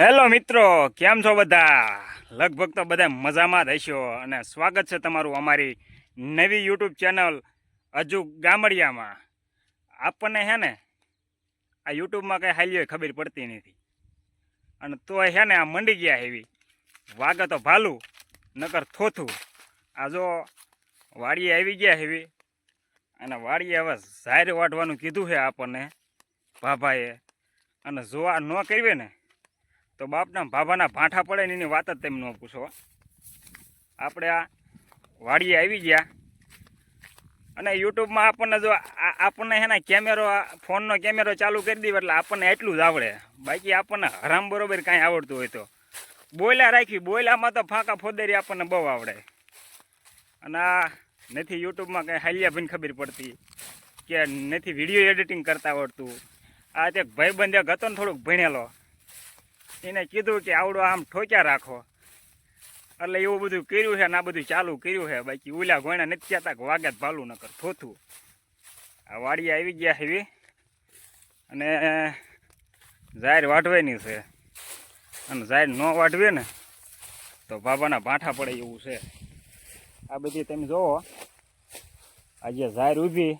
Hello મિત્રો, કેમ છો બધા? લગભગ તો બધા મજામાં જ હશો અને સ્વાગત છે તમારું અમારી નવી યુટ્યુબ ચેનલ હજુ ગામડિયામાં. આપણને હે ને, આ યુટ્યુબમાં કંઈ હાલ્યો ખબર પડતી નથી. અને તોય હે ને, આ મંડી ગયા એવી. વાગે તો ભાલું, નકર થોથું. આ જો વાડીએ આવી ગયા એવી. અને વાડીએ હવે ઝાર વાટવાનું કીધું છે આપણને, ભાભાએ. અને જો આ ન કરવી ને તો બાપના ભાભાના ભાંઠા પડે ને એની વાત જ તેમ ન પૂછો આપણે આ વાડીએ આવી ગયા અને યુટ્યુબમાં આપણને જો આપણને હેને કેમેરો ફોનનો કેમેરો ચાલુ કરી દીધો એટલે આપણને એટલું જ આવડે. બાકી આપણને હરામ બરોબર કાંઈ આવડતું હોય તો. બોયલા રાખી, બોયલામાં તો ફાંકા ફોદેરી આપણને બહુ આવડે. અને આ નથી યુટ્યુબમાં કંઈ હાલ્યા ભીન ખબર પડતી કે નથી વીડિયો એડિટિંગ કરતા આવડતું. આ તે ભાઈબંધ એક હતો ને થોડુંક ભણેલો. એને કીધું કે આવડો આમ ઠોક્યા રાખો. એટલે એવું બધું કર્યું છે ને આ બધું ચાલુ કર્યું છે. બાકી ઉલ્યા ગોણા નથી કહેતા કે વાગે ભાલું નકર થોથું. આ વાડી આવી ગયા એવી અને જાહેર વાટવાની છે. અને જાહેર ન વાટવે ને તો બાબાના ભાંઠા પડે એવું છે. આ બધી તમે જુઓ આ જે જાહેર ઊભી.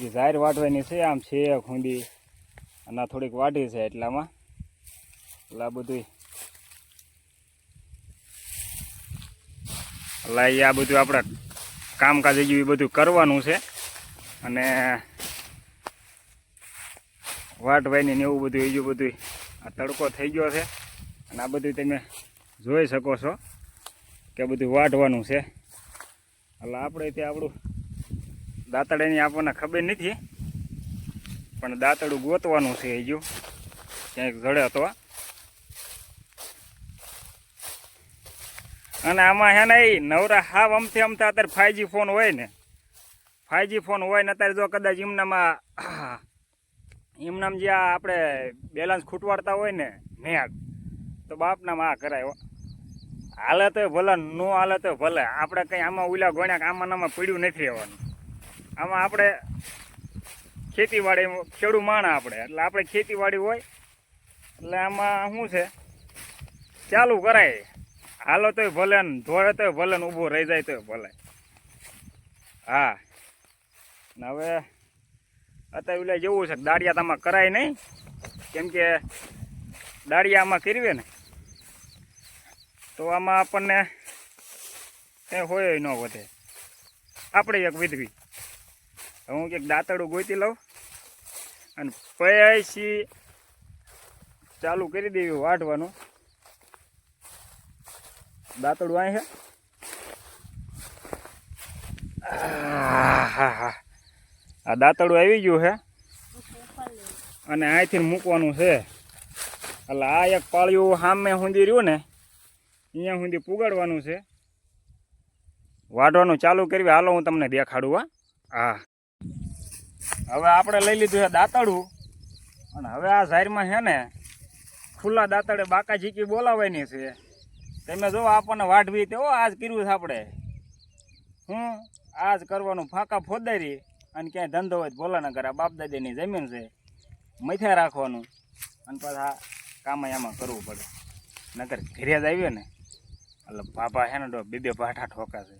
એ જાહેર વાટવાની છે, આમ છે, ખૂંદી. અને થોડીક વાટી છે એટલામાં. એટલે આ બધું એટલે આ બધું આપણે કામકાજ જેવી બધું કરવાનું છે. અને વાટવાયની ને એવું બધું હજુ બધું આ તડકો થઈ ગયો છે. અને આ બધું તમે જોઈ શકો છો કે બધું વાટવાનું છે. એટલે આપણે ત્યાં આપણું દાંતડાની આપણને ખબર નથી. પણ દાંતડું ગોતવાનું છે હજુ. ક્યાંક જડે તો. અને આમાં હે ને ઈ નવરા હાવ અમથી અમતા અત્યારે ફાઈવજી ફોન હોય ને. ફાઈવજી ફોન હોય ને અત્યારે જો કદાચ એમનામાં એમનામ જે આ આપણે બેલેન્સ ખૂટવાડતા હોય ને નેટ તો બાપનામાં આ કરાય. હાલે તો ભલે, નો હાલે તો ભલે. આપણે કંઈ આમાં ઉલા ગોણ્યા આમાં નામાં પીડ્યું નથી રહેવાનું. આમાં આપણે ખેતીવાડી ખેડૂ માણા આપણે. એટલે આપણે ખેતીવાડી હોય, એટલે આમાં શું છે? ચાલુ કરાય. હાલો તોય ભલે ને, ધોળે તોય ભલે ને, ઊભું રહી જાય તોય ભલે. હા. ને હવે અત્યારે ઓલા જેવું છે, દાળિયા તમારે કરાય નહીં. કેમ કે દાળિયા આમાં કરવે ને. તો આમાં આપણને કંઈ હોય ન વધે. આપણે એક વિધવી. હું કંઈક દાંતડું ગોતી લઉં અને પૈસી ચાલુ કરી દેવી વાઢવાનું. દાંતડું અહીં છે આ દાંતડું આવી ગયું છે અને અહીંથી મૂકવાનું છે. એટલે આ એક પાળિયું સામે સુધી રહ્યું ને, અહીંયા સુધી પુગાડવાનું છે. વાઢવાનું ચાલુ કરવી હાલો, હું તમને દેખાડું, હા. હવે આપણે લઈ લીધું છે દાંતડું. અને હવે આ ઝારમાં છે ને, ખુલ્લા દાંતડે બાકા ઝીકી બોલાવવાની છે. તમે જો આપણને વાઢવી તો ઓ આજ કર્યું છે આપણે. હું આજ કરવાનું ફાંકા ફોદારી અને ક્યાંય ધંધો હોય બોલા ભોલા ન બાપ દાદાની જમીન છે મથ્યા રાખવાનું અને પાછા કામ આમાં કરવું પડે. નકર ઘરે જ આવ્યો ને, એટલે ભાભા હે ને બે બે ભાઠા ઠોકા છે.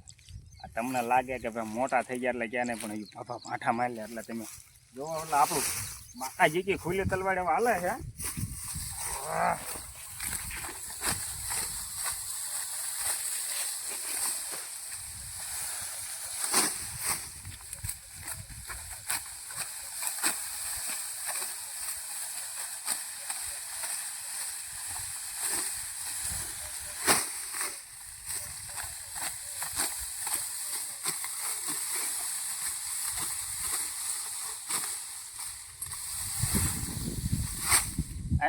આ તમને લાગે કે ભાઈ મોટા થઈ ગયા એટલે ક્યાં નહીં, પણ ભાભા ભાઠા માર્યા એટલે તમે જોવો, એટલે આપણું બાકા જીકી ખુલ્લી તલવાડ હાલે છે.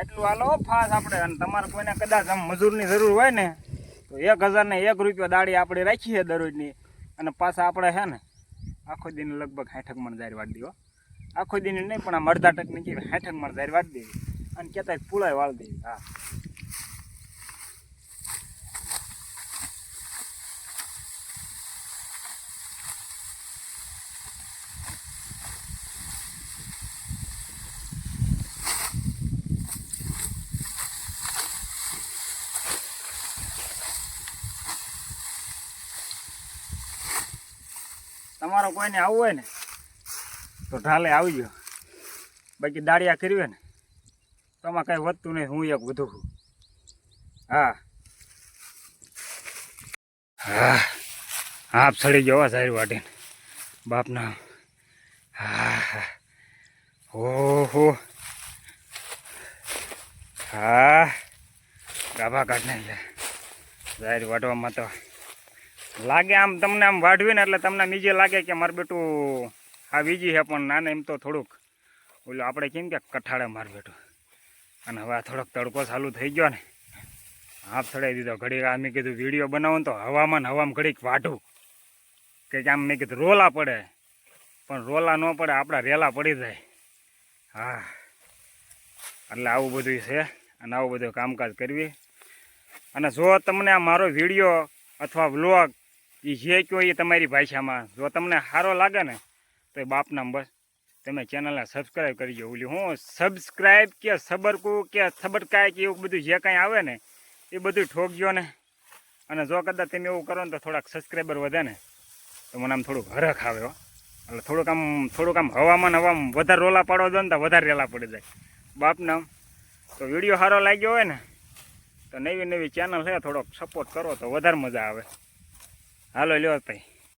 એટલું હાલો ફાસ આપણે. અને તમારે કોઈને કદાચ આમ મજૂરની જરૂર હોય ને, તો એક હજારને એક રૂપિયા દાડી આપણે રાખીએ દરરોજની. અને પાછા આપણે છે ને, આખો દિન લગભગ હેઠક મણ જારી વાળી દેવો આખો દિન નહીં, પણ આમ અડધા ટકની કે હેઠક મણ જારી વાળી દેવી અને કહેતા પુળાય વાળી દેવી હા. તમારો કોઈને આવવું હોય ને, તો ઢાલે આવજો બાકી દાળિયા કરવી ને, તો આમાં કાંઈ વધતું નહીં, હું એક વધુ છું. હા. હા. આપ સડી ગયો સારી વાટીને બાપના. હા હા. ઓહો. હા. ગાભા કાઢ નાખ્યા જાહેર વાટવામાં તો લાગે આમ તમને આમ વાઢવી ને એટલે તમને બીજે લાગે કે મારું બેટું આ બીજી છે, પણ નાને એમ તો થોડુંક ઓલું આપણે કેમ કે કઠાડે માર બેટું. અને હવે આ થોડોક તડકો ચાલુ થઈ ગયો ને હાફ ચડાવી દીધો. ઘડીક આ મેં કીધું વીડિયો બનાવો તો હવામાં હવામાં ઘડીક વાઢું. કે આમ મેં કીધું રોલા પડે, પણ રોલા ન પડે, આપણા રેલા પડી જાય. હા, એટલે આવું બધું છે, અને આવું બધું કામકાજ કરવી. અને જો તમને આ મારો વીડિયો અથવા વ્લોગ એ જે કહો એ તમારી ભાષામાં. જો તમને સારો લાગે ને, તો એ બાપના બસ. તમે ચેનલને સબસ્ક્રાઈબ કરજો ઓલી હું સબસ્ક્રાઈબ કે સબરકું કે સબરકાય કે એવું બધું જે કાંઈ આવે ને, એ બધું ઠોકજો ને. અને જો કદાચ તમે એવું કરો ને તો થોડાક સબસ્ક્રાઈબર વધે ને, તો મને આમ થોડુંક હરખ આવે હો. એટલે થોડુંક આમ થોડુંક આમ હવામાન હવામાં વધારે રોલા પાડવા દો ને તો વધારે રેલા પડી જાય. બાપના તો વીડિયો સારો લાગ્યો હોય ને, તો નવી નવી ચેનલ છે, થોડોક સપોર્ટ કરો તો વધારે મજા આવે. હાલો લ્યો ભાઈ.